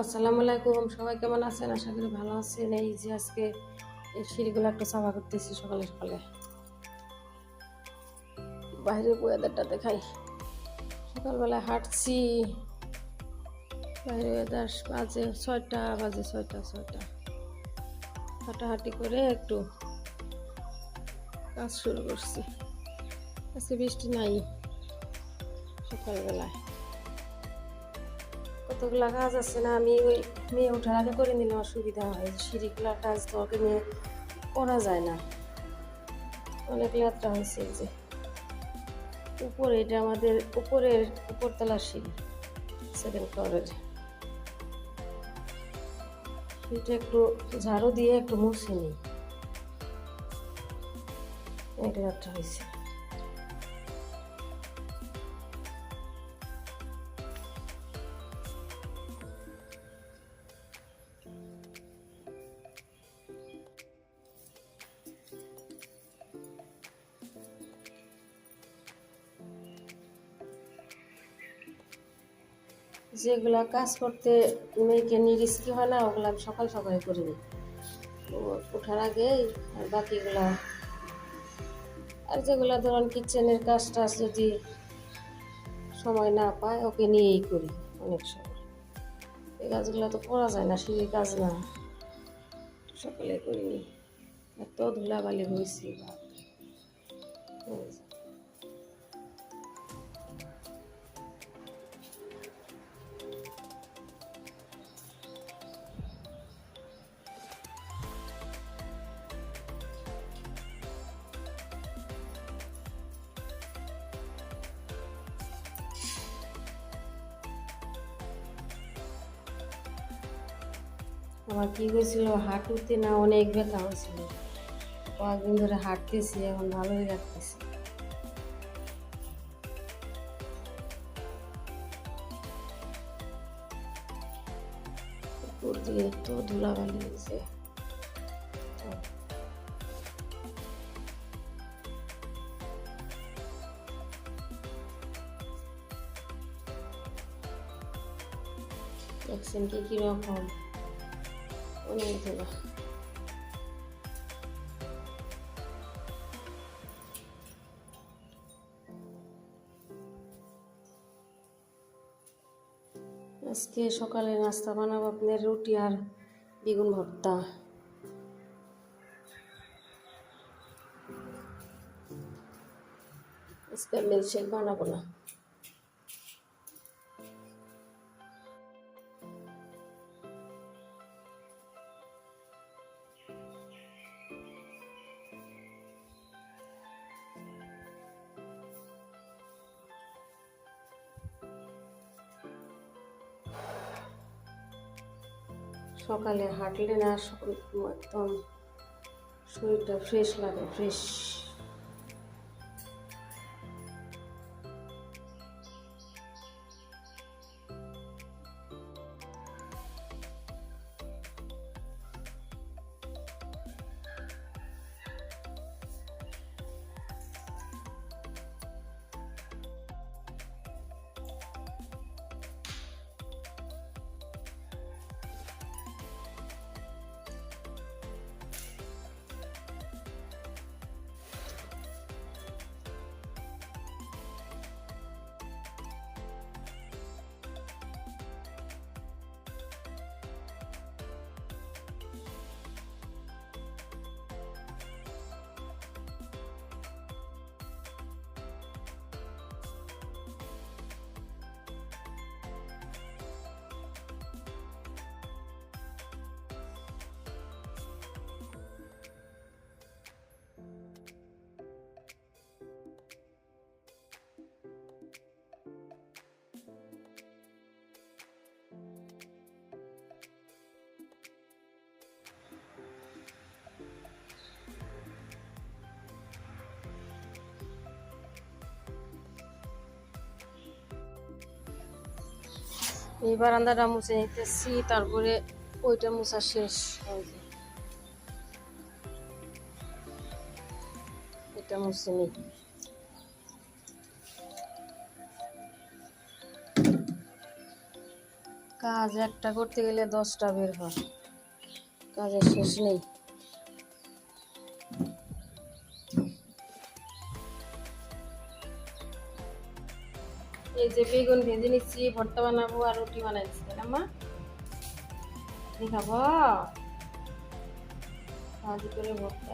আসসালামু আলাইকুম, সবাই কেমন আছেন? আশা করি ভালো আছেন। এই যে আজকে এই সিঁড়িগুলো একটু সাফা করতেছি সকালে সকালে। বাইরের ওয়েদারটা দেখাই। সকালবেলা হাঁটছি। বাইরে ওয়েদার বাজে ছয়টা বাজে ছয়টা ছয়টা। হাঁটাহাঁটি করে একটু কাজ শুরু করছি। আজকে বৃষ্টি নাই সকালবেলায়। কতগুলা কাজ আছে না, আমি ওই মেয়ে ওঠার আগে করে নিলে আমার সুবিধা হয়। সিঁড়িগুলার কাজ তো ওকে নিয়ে করা যায় না। অনেক যাত্রা হয়েছে এই যে। উপরে এটা আমাদের উপরের উপরতলার সিঁড়ি সেকেন্ড ফ্লোরের এটা একটু ঝাড়ু দিয়ে একটু মুছে নিই। এক যাত্রা হয়েছে। যেগুলা কাজ করতে মেয়েকে নিয়ে রিস্কি হয় না, ওগুলো আমি সকাল সকালে করে নিই। ওঠার আগে আর বাকিগুলা আর যেগুলা ধরুন কিচেনের কাজ টাজ যদি সময় না পায়, ওকে নিয়েই করি অনেক সময়। এই কাজগুলো তো করা যায় না সেই কাজ না। সকালে করিনি। এত ধুলাবালি হয়েছে। আমার কি হয়েছিল হাঁটুতে না অনেক ব্যথা হয়েছিল। কয়েকদিন ধরে হাঁটতেছি, এখন ভালোই লাগতেছে। উপর দিয়ে তো ধুলাবালি হয়েছে। দেখছেন কি কীরকম? অনেক ধুলা আজকে সকালে নাস্তা বানাবো আপনার রুটি আর বেগুন ভর্তা। আজকে মিল্কশেক বানাবো না। সকালে হাঁটলে না একদম শরীরটা ফ্রেশ লাগে ফ্রেশ এই বারান্দাটা মুছে নিতেছি, তারপরে ওইটা মুছা শেষ হয়ে এটা মুছে নিই কাজ একটা করতে গেলে দশটা বের হয়। কাজের শেষ নেই। এই যে বেগুন ভেজে নিচ্ছি, ভর্তা বানাবো আর রুটি বানাই দিচ্ছি। তাই মা আপনি খাব? ভাজি করে ভর্তা।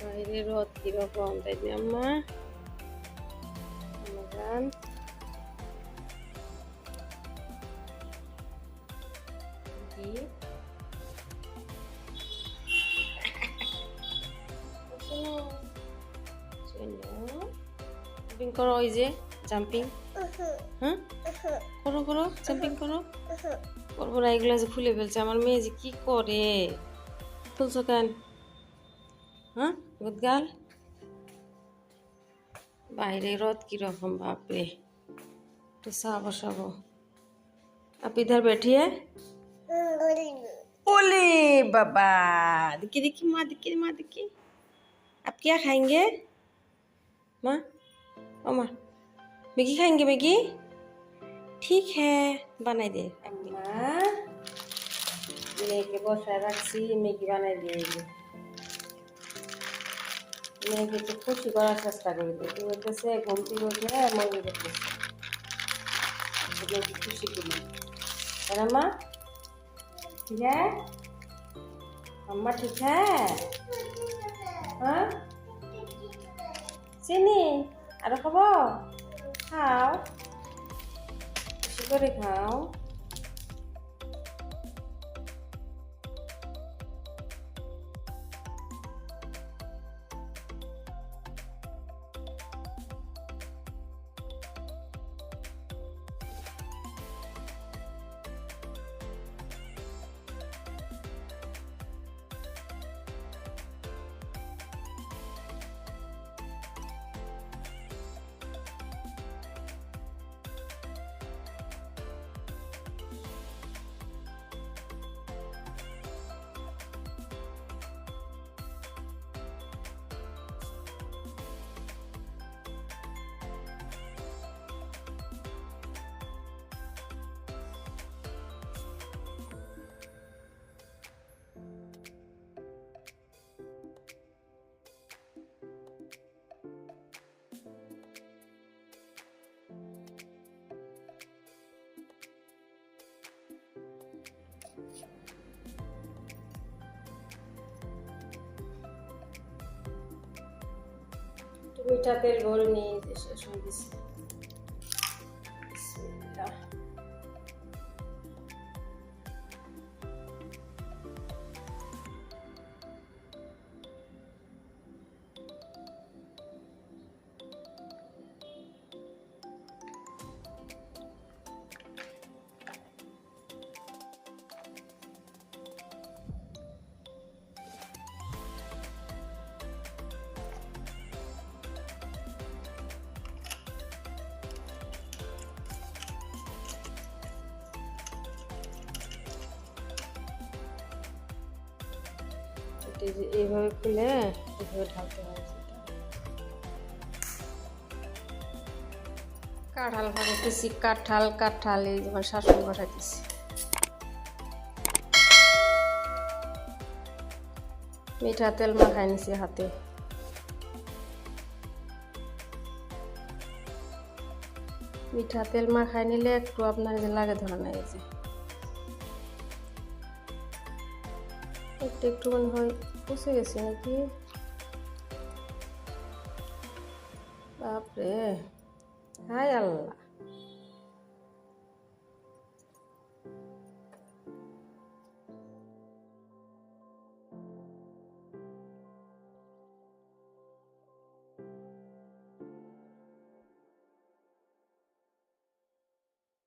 বাইরে রোদ কীরকম, তাই না আম্মা ওই যে জাম্পিং হ্যাঁ করো করো জাম্পিং করো করবো না এগুলো যে খুলে ফেলছে আমার মেয়ে যে কি করে খুলছো কেন হ্যাঁ গুদগাল বাইরে রোদ কিরকম বাপরে একটু চা বসাবো आप इधर बैठिए ओले बाबा देखिए देखिए माँ देखिए माँ देखिए आप क्या खाएंगे माँ ओ माँ मैगी खाएंगे मैगी ठीक है বানাই দে মাँ মেয়েকে বসায় রাখছি মেগি বানাই দিয়ে এই যে। মেয়েকে একটু খুশি করার চেষ্টা করি দেখি বলতেছে ঘুম থেকে উঠে মুভি দেখতেছে মেয়েকে খুশি করি है ना माँ ठीक है अम्मा ठीक है हाँ চিনি আরও খাব? খাও। বেশি করে খাও। তেল ভরে নিয়ে যে শেষ এটা যে এইভাবে খুলে এইভাবে ঢালতে সেটা। কাঁঠাল ভাজাতেছি কাঁঠাল কাঁঠাল, এই যেমন শাশুড়ি বসাইতেছি। মিঠা তেল মাখাই নিছি হাতে। মিঠা তেল মাখাই নিলে একটু আপনার যে লাগে ধরা নেই যে। একটু একটু মনে হয় পুষে গেছে নাকি বাপরে হাই আল্লাহ